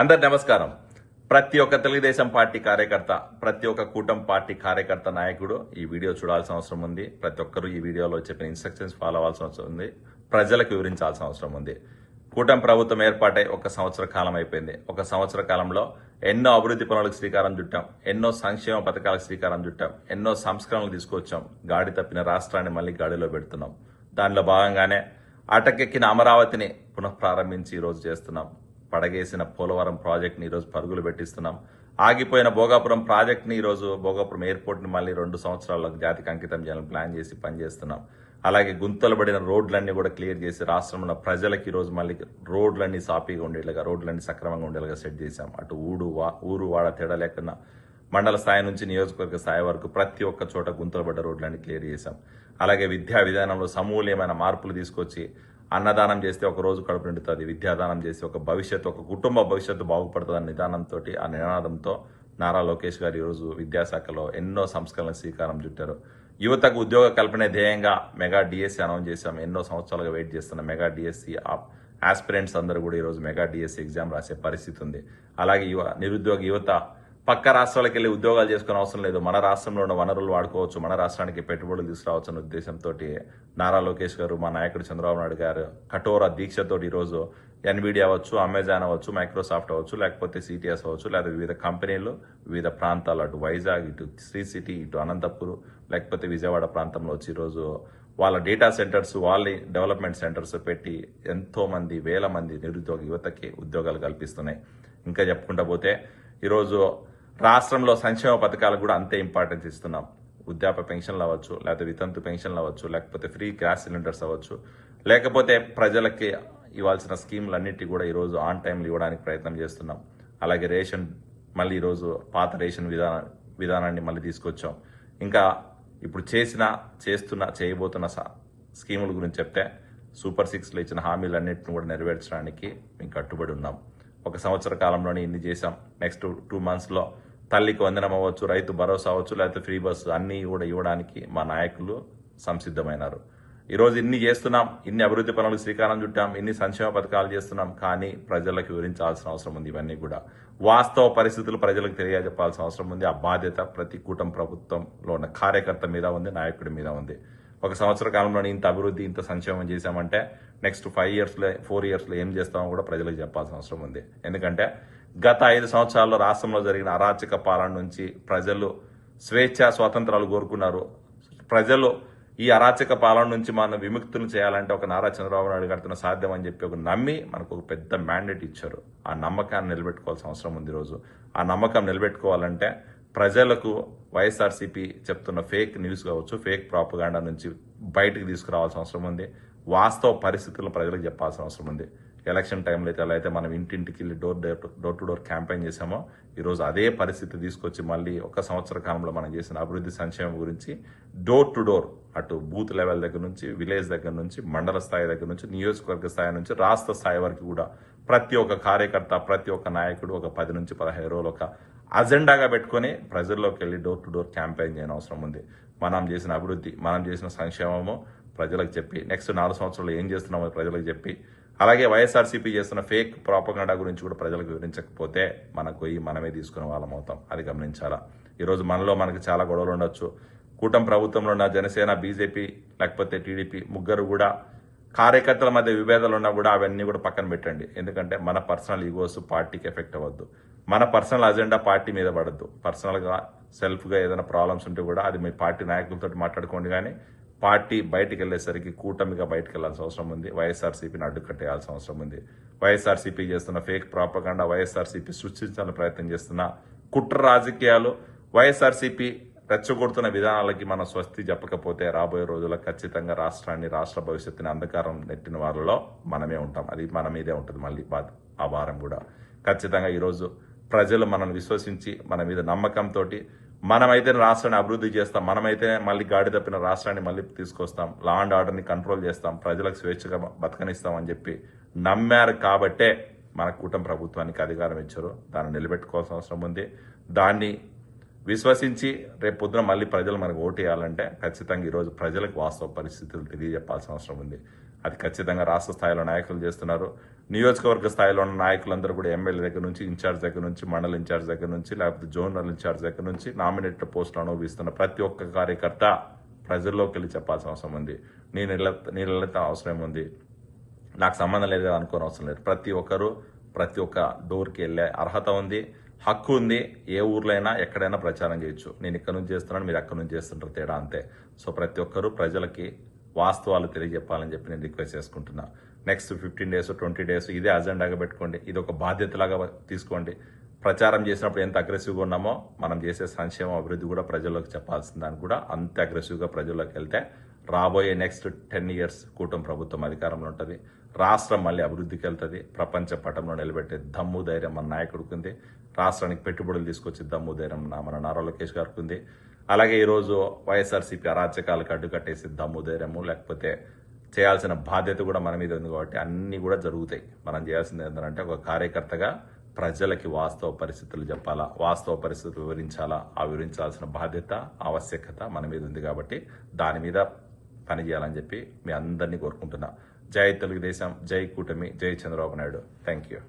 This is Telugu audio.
అందరి నమస్కారం. ప్రతి ఒక్క తెలుగుదేశం పార్టీ కార్యకర్త ప్రతి ఒక్క కూటమి పార్టీ కార్యకర్త నాయకుడు ఈ వీడియో చూడాల్సిన అవసరం ఉంది. ప్రతి ఒక్కరూ ఈ వీడియోలో చెప్పిన ఇన్స్ట్రక్షన్స్ ఫాలో అవ్వాల్సిన అవసరం ఉంది. ప్రజలకు వివరించాల్సిన అవసరం ఉంది. కూటమి ప్రభుత్వం ఏర్పాటై ఒక సంవత్సర కాలం అయిపోయింది. ఒక సంవత్సర కాలంలో ఎన్నో అభివృద్ధి పనులకు శ్రీకారం చుట్టాం. ఎన్నో సంక్షేమ పథకాలకు శ్రీకారం చుట్టాం. ఎన్నో సంస్కరణలు తీసుకొచ్చాం. గాడి తప్పిన రాష్ట్రాన్ని మళ్ళీ గాడిలో పెడుతున్నాం. దానిలో భాగంగానే అటకెక్కిన అమరావతిని పునఃప్రారంభించి ఈరోజు చేస్తున్నాం. పడగేసిన పోలవరం ప్రాజెక్ట్ని ఈరోజు పరుగులు పెట్టిస్తున్నాం. ఆగిపోయిన భోగాపురం ప్రాజెక్ట్ని ఈరోజు భోగాపురం ఎయిర్పోర్ట్ని మళ్ళీ రెండు సంవత్సరాలకు జాతికి అంకితం చేయాలని ప్లాన్ చేసి పనిచేస్తున్నాం. అలాగే గుంతలు పడిన రోడ్లన్నీ కూడా క్లియర్ చేసి రాష్ట్రంలో ఉన్న ప్రజలకు ఈరోజు మళ్ళీ రోడ్లన్నీ సాఫీగా ఉండేలాగా రోడ్లన్నీ సక్రమంగా ఉండేలాగా సెట్ చేశాం. అటు ఊడు వా ఊరు వాడ తేడా లేకుండా మండల స్థాయి నుంచి నియోజకవర్గ స్థాయి వరకు ప్రతి ఒక్క చోట గుంతలు పడ్డ రోడ్లన్నీ క్లియర్ చేశాం. అలాగే విద్యా విధానంలో సమూల్యమైన మార్పులు తీసుకొచ్చి అన్నదానం చేస్తే ఒక రోజు కడుపు నిండుతుంది విద్యాదానం చేసి ఒక భవిష్యత్తు ఒక కుటుంబ భవిష్యత్తు బాగుపడుతుంది అనే నిదానంతో ఆ నినాదంతో నారా లోకేష్ గారు ఈరోజు విద్యాశాఖలో ఎన్నో సంస్కరణలకు శ్రీకారం చుట్టారు. యువతకు ఉద్యోగ కల్పనే ధ్యేయంగా మెగా డిఎస్సి అనౌన్స్ చేశాం. ఎన్నో సంవత్సరాలుగా వెయిట్ చేస్తున్న మెగా డిఎస్సి ఆస్పిరెంట్స్ అందరూ కూడా ఈరోజు మెగా డిఎస్సి ఎగ్జామ్ రాసే పరిస్థితి ఉంది. అలాగే యువ నిరుద్యోగ యువత పక్క రాష్ట్రాలకు వెళ్ళి ఉద్యోగాలు చేసుకునే అవసరం లేదు. మన రాష్ట్రంలో ఉన్న వనరులు వాడుకోవచ్చు. మన రాష్ట్రానికి పెట్టుబడులు తీసుకురావచ్చు అనే ఉద్దేశంతో నారా లోకేష్ గారు మా నాయకుడు చంద్రబాబు నాయుడు గారు కఠోర దీక్షతో ఈరోజు ఎన్విడి అవ్వచ్చు అమెజాన్ అవ్వచ్చు మైక్రోసాఫ్ట్ అవ్వచ్చు లేకపోతే సిటీఎస్ అవ్వచ్చు లేదా వివిధ కంపెనీలు వివిధ ప్రాంతాలు అటు వైజాగ్ ఇటు శ్రీ సిటీ ఇటు అనంతపూర్ లేకపోతే విజయవాడ ప్రాంతంలో వచ్చి ఈరోజు వాళ్ళ డేటా సెంటర్స్ వాళ్ళ డెవలప్మెంట్ సెంటర్స్ పెట్టి ఎంతో మంది వేల మంది నిరుద్యోగ యువతకి ఉద్యోగాలు కల్పిస్తున్నాయి. ఇంకా చెప్పుకుంటా పోతే ఈరోజు రాష్ట్రంలో సంక్షేమ పథకాలకు కూడా అంతే ఇంపార్టెన్స్ ఇస్తున్నాం. వృద్ధాప్య పెన్షన్లు అవ్వచ్చు లేకపోతే వితంతు పెన్షన్లు అవ్వచ్చు లేకపోతే ఫ్రీ గ్యాస్ సిలిండర్స్ అవ్వచ్చు. లేకపోతే ప్రజలకి ఇవ్వాల్సిన స్కీమ్లు అన్నిటి కూడా ఈరోజు ఆన్ టైంలో ఇవ్వడానికి ప్రయత్నం చేస్తున్నాం. అలాగే రేషన్ మళ్ళీ ఈరోజు పాత రేషన్ విధాన విధానాన్ని మళ్ళీ తీసుకొచ్చాం. ఇంకా ఇప్పుడు చేసిన చేస్తున్న చేయబోతున్న స్కీముల గురించి చెప్తే సూపర్ సిక్స్లో ఇచ్చిన హామీలన్నింటిని కూడా నెరవేర్చడానికి మేము కట్టుబడి ఉన్నాం. ఒక సంవత్సర కాలంలోనే ఇన్ని చేశాం. నెక్స్ట్ టూ మంత్స్లో తల్లికి వందనం అవ్వచ్చు రైతు భరోసా అవ్వచ్చు లేకపోతే ఫ్రీ బస్సు అన్నీ కూడా ఇవ్వడానికి మా నాయకులు సంసిద్ధమైనారు. ఈరోజు ఇన్ని చేస్తున్నాం ఇన్ని అభివృద్ధి పనులకు శ్రీకారం చుట్టాం ఇన్ని సంక్షేమ పథకాలు చేస్తున్నాం కానీ ప్రజలకు వివరించాల్సిన అవసరం ఉంది ఇవన్నీ కూడా. వాస్తవ పరిస్థితులు ప్రజలకు తెలియజెప్పాల్సిన అవసరం ఉంది. ఆ బాధ్యత ప్రతి కూటమి ప్రభుత్వంలో ఉన్న కార్యకర్త మీద ఉంది నాయకుడి మీద ఉంది. ఒక సంవత్సర కాలంలో ఇంత అభివృద్ధి ఇంత సంక్షేమం చేశామంటే నెక్స్ట్ ఫైవ్ ఇయర్స్లో ఫోర్ ఇయర్స్లో ఏం చేస్తామో కూడా ప్రజలకు చెప్పాల్సిన అవసరం ఉంది. ఎందుకంటే గత ఐదు సంవత్సరాల్లో రాష్ట్రంలో జరిగిన అరాచక పాలన నుంచి ప్రజలు స్వేచ్ఛ స్వాతంత్రాలు కోరుకున్నారు. ప్రజలు ఈ అరాచక పాలన నుంచి మనం విముక్తులు చేయాలంటే ఒక నారా చంద్రబాబు నాయుడు గారితో సాధ్యం అని చెప్పి ఒక నమ్మి మనకు ఒక పెద్ద మ్యాండేట్ ఇచ్చారు. ఆ నమ్మకాన్ని నిలబెట్టుకోవాల్సిన అవసరం ఉంది ఈరోజు. ఆ నమ్మకం నిలబెట్టుకోవాలంటే ప్రజలకు వైఎస్ఆర్సీపీ చెప్తున్న ఫేక్ న్యూస్ కావచ్చు ఫేక్ ప్రాపగాండా నుంచి బయటకు తీసుకురావాల్సిన అవసరం ఉంది. వాస్తవ పరిస్థితులను ప్రజలకు చెప్పాల్సిన అవసరం ఉంది. ఎలక్షన్ టైంలో అయితే ఎలా అయితే మనం ఇంటింటికి వెళ్ళి door door to door campaign చేసామో ఈరోజు అదే పరిస్థితి తీసుకొచ్చి మళ్ళీ ఒక సంవత్సర కాలంలో మనం చేసిన అభివృద్ధి సంక్షేమం గురించి డోర్ టు డోర్ అటు బూత్ లెవెల్ దగ్గర నుంచి విలేజ్ దగ్గర నుంచి మండల స్థాయి దగ్గర నుంచి నియోజకవర్గ స్థాయి నుంచి రాష్ట్ర స్థాయి వరకు కూడా ప్రతి ఒక్క కార్యకర్త ప్రతి ఒక్క నాయకుడు ఒక పది నుంచి పదహైదు రోజులు ఒక అజెండాగా పెట్టుకొని ప్రజల్లోకి వెళ్ళి డోర్ టు డోర్ క్యాంపెయిన్ చేయని అవసరం ఉంది. మనం చేసిన అభివృద్ధి మనం చేసిన సంక్షేమము ప్రజలకు చెప్పి నెక్స్ట్ నాలుగు సంవత్సరాలు ఏం చేస్తున్నామో ప్రజలకు చెప్పి అలాగే వైఎస్ఆర్సీపీ చేస్తున్న ఫేక్ ప్రాపగండా గురించి కూడా ప్రజలకు వివరించకపోతే మనకు ఈ మనమే తీసుకునే వాళ్ళం అవుతాం. అది గమనించాలా? ఈరోజు మనలో మనకి చాలా గొడవలు ఉండొచ్చు. కూటమి ప్రభుత్వంలో ఉన్న జనసేన బీజేపీ లేకపోతే టీడీపీ ముగ్గురు కూడా కార్యకర్తల మధ్య విభేదాలు ఉన్నా కూడా అవన్నీ కూడా పక్కన పెట్టండి. ఎందుకంటే మన పర్సనల్ ఈగోస్ పార్టీకి ఎఫెక్ట్ అవ్వద్దు. మన పర్సనల్ అజెండా పార్టీ మీద పడద్దు. పర్సనల్గా సెల్ఫ్గా ఏదైనా ప్రాబ్లమ్స్ ఉంటే కూడా అది మీ పార్టీ నాయకులతో మాట్లాడుకోండి కానీ పార్టీ బయటికి వెళ్ళేసరికి కూటమిగా బయటకు వెళ్ళాల్సిన అవసరం ఉంది. వైఎస్ఆర్సీపీని అడ్డుకట్టేయాల్సిన అవసరం ఉంది. వైఎస్ఆర్సీపీ చేస్తున్న ఫేక్ ప్రాపగాండా వైఎస్ఆర్సీపీ సృష్టించాలని ప్రయత్నం చేస్తున్న కుట్ర రాజకీయాలు వైఎస్ఆర్సీపీ రెచ్చగొడుతున్న విధానాలకి మనం స్వస్తి చెప్పకపోతే రాబోయే రోజుల్లో ఖచ్చితంగా రాష్ట్రాన్ని రాష్ట్ర భవిష్యత్తుని అంధకారం నెట్టిన వాళ్ళలో మనమే ఉంటాం. అది మన మీదే ఉంటుంది మళ్ళీ బాధ ఆ వారం కూడా. ఖచ్చితంగా ఈరోజు ప్రజలు మనల్ని విశ్వసించి మన మీద నమ్మకంతో మనమైతే రాష్ట్రాన్ని అభివృద్ధి చేస్తాం మనమైతే మళ్ళీ గాడి తప్పిన రాష్ట్రాన్ని మళ్ళీ తీసుకొస్తాం లా అండ్ ఆర్డర్ని కంట్రోల్ చేస్తాం ప్రజలకు స్వేచ్ఛగా బతకనిస్తాం అని చెప్పి నమ్మారు కాబట్టే మన కూటమి ప్రభుత్వానికి అధికారం ఇచ్చారు. దాన్ని నిలబెట్టుకోవాల్సిన అవసరం ఉంది. దాన్ని విశ్వసించి రేపు పొద్దున మళ్ళీ ప్రజలు మనకు ఓటు వేయాలంటే ఖచ్చితంగా ఈరోజు ప్రజలకు వాస్తవ పరిస్థితులు తెలియజెప్పాల్సిన అవసరం ఉంది. అది ఖచ్చితంగా రాష్ట్ర స్థాయిలో నాయకులు చేస్తున్నారు. నియోజకవర్గ స్థాయిలో ఉన్న నాయకులందరూ కూడా ఎమ్మెల్యే దగ్గర నుంచి ఇన్ఛార్జ్ దగ్గర నుంచి మండల ఇన్ఛార్జ్ దగ్గర నుంచి లేకపోతే జోనల్ ఇన్ఛార్జ్ దగ్గర నుంచి నామినేటెడ్ పోస్టులు అనుభవిస్తున్న ప్రతి ఒక్క కార్యకర్త ప్రజల్లోకి వెళ్ళి చెప్పాల్సిన అవసరం ఉంది. నేను ఇళ్ళ నేను అవసరం ఉంది. నాకు సంబంధం లేదు అనుకోని అవసరం లేదు. ప్రతి ఒక్కరు ప్రతి ఒక్క డోర్కి వెళ్ళే అర్హత ఉంది హక్కు ఉంది. ఏ ఊర్లో అయినా ఎక్కడైనా ప్రచారం చేయొచ్చు. నేను ఇక్కడ నుంచి చేస్తున్నాను మీరు అక్కడ నుంచి చేస్తుంటారు తేడా అంతే. సో ప్రతి ఒక్కరు ప్రజలకి వాస్తవాలు తెలియజెప్పాలని చెప్పి నేను రిక్వెస్ట్ చేసుకుంటున్నా. Next fifteen days twenty days ఇదే అజెండాగా పెట్టుకోండి. ఇది ఒక బాధ్యతలాగా తీసుకోండి. ప్రచారం చేసినప్పుడు ఎంత అగ్రెసివ్గా ఉన్నామో మనం చేసే సంక్షేమ అభివృద్ధి కూడా ప్రజల్లోకి చెప్పాల్సిన దాన్ని కూడా అంత అగ్రెసివ్గా ప్రజల్లోకి వెళ్తే రాబోయే నెక్స్ట్ టెన్ ఇయర్స్ కూటమి ప్రభుత్వం అధికారంలో ఉంటుంది. రాష్ట్రం మళ్ళీ అభివృద్ధికి వెళ్తుంది. ప్రపంచ పటంలో నిలబెట్టే దమ్ము ధైర్యం మన నాయకుడికి ఉంది రాష్ట్రానికి పెట్టుబడులు తీసుకొచ్చి దమ్ము ధైర్యం నా- మన నారా లోకేష్ గారికి ఉంది అలాగే ఈరోజు వైఎస్ఆర్సీపీ అరాచకాలకు అడ్డుకట్టేసి దమ్ము ధైర్యము లేకపోతే చేయాల్సిన బాధ్యత కూడా మన మీద ఉంది కాబట్టి అన్నీ కూడా జరుగుతాయి. మనం చేయాల్సింది ఏంటంటే ఒక కార్యకర్తగా ప్రజలకి వాస్తవ పరిస్థితులు చెప్పాలా వాస్తవ పరిస్థితులు వివరించాలా ఆ వివరించాల్సిన బాధ్యత ఆవశ్యకత మన మీద ఉంది కాబట్టి దాని మీద పనిచేయాలని చెప్పి మీ అందరినీ కోరుకుంటున్నా. జై తెలుగుదేశం జై కూటమి జై చంద్రబాబు నాయుడు. Thank you